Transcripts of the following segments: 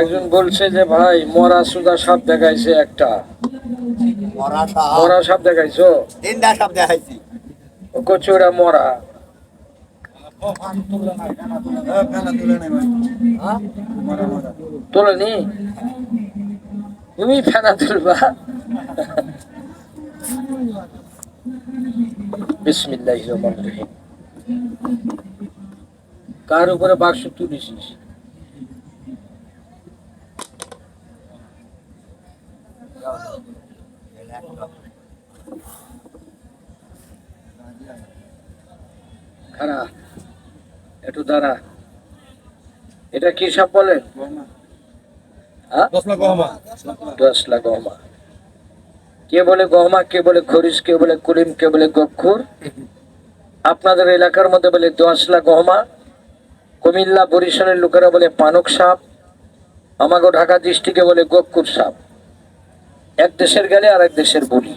একজন বলছে যে ভাই মরা সুদা সাপ দেখাইছে একটা। মরা সাপ? দেখাইছো? তিনটা সাপ দেখাইছি। কচুরা মরা। তোলেনি তুমি ফেনা তুলবা? বিসমিল্লাহ রহমান রহিম। কার উপরে বাক্স তুলিছিস একটু দাঁড়া। এটা কি সাপ বলেন হ্যাঁ? দশলা গহমা। কে বলে গহমা, কে বলে খরিস কে বলে কুলিম, কে বলে গক্ষুর আপনাদের এলাকার মধ্যে বলে দশলা গহমা। কুমিল্লা বরিশালের লোকেরা বলে পানক সাপ আমাকে ঢাকা ডিস্ট্রিক্টে বলে গক্ষুর সাপ। এক দেশের গেলে আর এক দেশের বলি।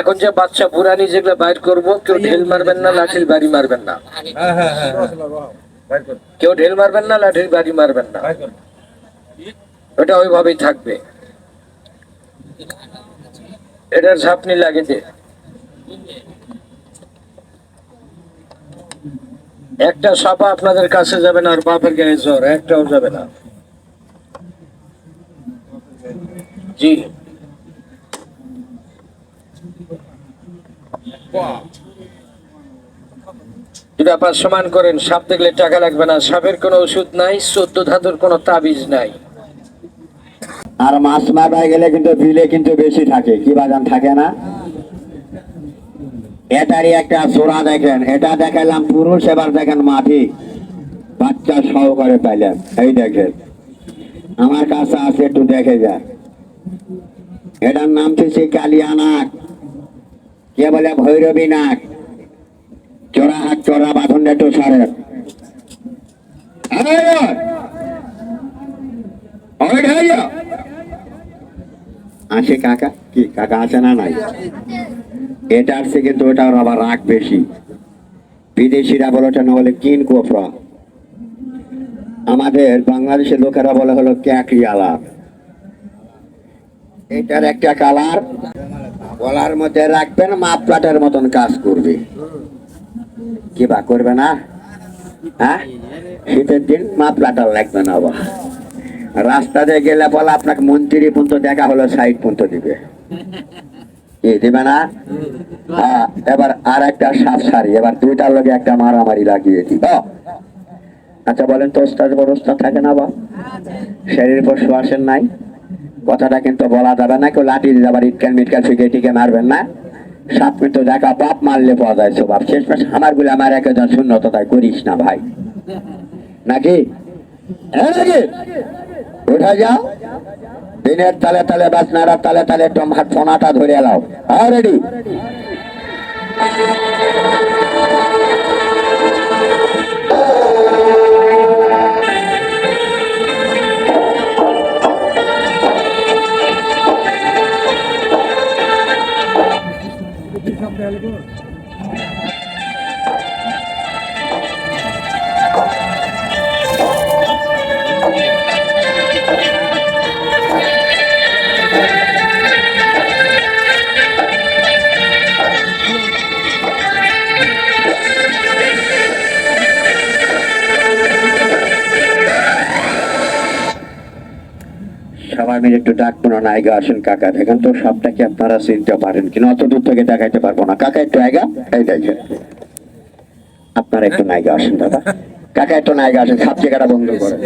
এখন যে বাচ্চা বুড়ানি যেগুলো বাইর করব কেউ ঢেল মারবেন না লাঠির বাড়ি মারবেন না। কেউ ঢেল মারবেন না লাঠির বাড়ি মারবেন না। ওটা ওইভাবেই থাকবে। এটার ঝাপনি লাগে যে। একটা সাপা আপনাদের কাছে যাবে না, আর বাপের গায়ে জ্বর, একটাও যাবে না। জি। ব্যাপার সমান করেন, সাপ দেখলে টাকা লাগবে না। সাপের কোনো ওষুধ নাই, চোদ্দ ধাতুর কোনো তাবিজ নাই। আর মাছ মারায় গেলে কিন্তু বিলে কিন্তু বেশি থাকে, কি বাগান থাকে না? এটারই একটা চোরা দেখেন, এটা দেখালাম পুরুষ, এবার দেখেন মাটি। বাচ্চা সহকারে পাইলেন। এই দেখেন, আমার কাছে আছে, একটু দেখে যা। এটার নাম হচ্ছে কালিয়া নাক কে বলে ভৈরবী নাক? চোরা হাত, চোরা বাঁধন, একটু সারেন। আসে কাকা? কি, কাকা আছে না নাই? এটার থেকে তো ওটার আবার রাগ বেশি। বিদেশিরা বলে ওটা না বলে কিন কোফরা? আমাদের বাংলাদেশের লোকেরা বলে হলো ক্যাকরি আলাপ। এটার একটা কালার, গলার মধ্যে রাখবেন মাপলাটার মতন কাজ করবে। কি বা করবে না? হ্যাঁ? শীতের দিন মাপ প্লাটার লাগবে না আবার। রাস্তাতে গেলে বলে, আপনাকে মন্ত্রী পর্যন্ত দেখা হলো, সাইড পর্যন্ত দিবে। কি দিবে না? এবার আর একটা সাপ সারি, এবার দুইটার লগে একটা মারামারি লাগিয়ে দিব আচ্ছা বলেন তো, ওস্তাদ বড় ওস্তাদ থাকে না বা? শরীর পর আসেন নাই? কথাটা কিন্তু বলা যাবে না, কেউ লাঠি দিয়ে আবার ইটকান মিটকান ফিকে টিকে মারবেন না। সাত মিনিট দেখা, বাপ মারলে পাওয়া যায় সব শেষ মাস আমারগুলো, আমার একজন শূন্যত, তাই করিস না ভাই। নাকি? হ্যাঁ নাকি? উঠা যাও? দিনের তালে তালে বাসনারা তালে তালে হাত ফোনাটা ধরে এলাও। হ্যাঁ রেডি সবাই মিলে একটু ডাকবো না নাইগা আসেন, কাকা দেখেন তো সবটাকে আপনারা চিনতে পারেন কিনা? অত দূর থেকে দেখাইতে পারব না। কাকা একটু আইগা এই দেখেন। আপনারা একটু নাইগা আসেন, দাদা। কাকা একটু নাইগা আসেন সাপ জায়গাটা বন্ধ করে।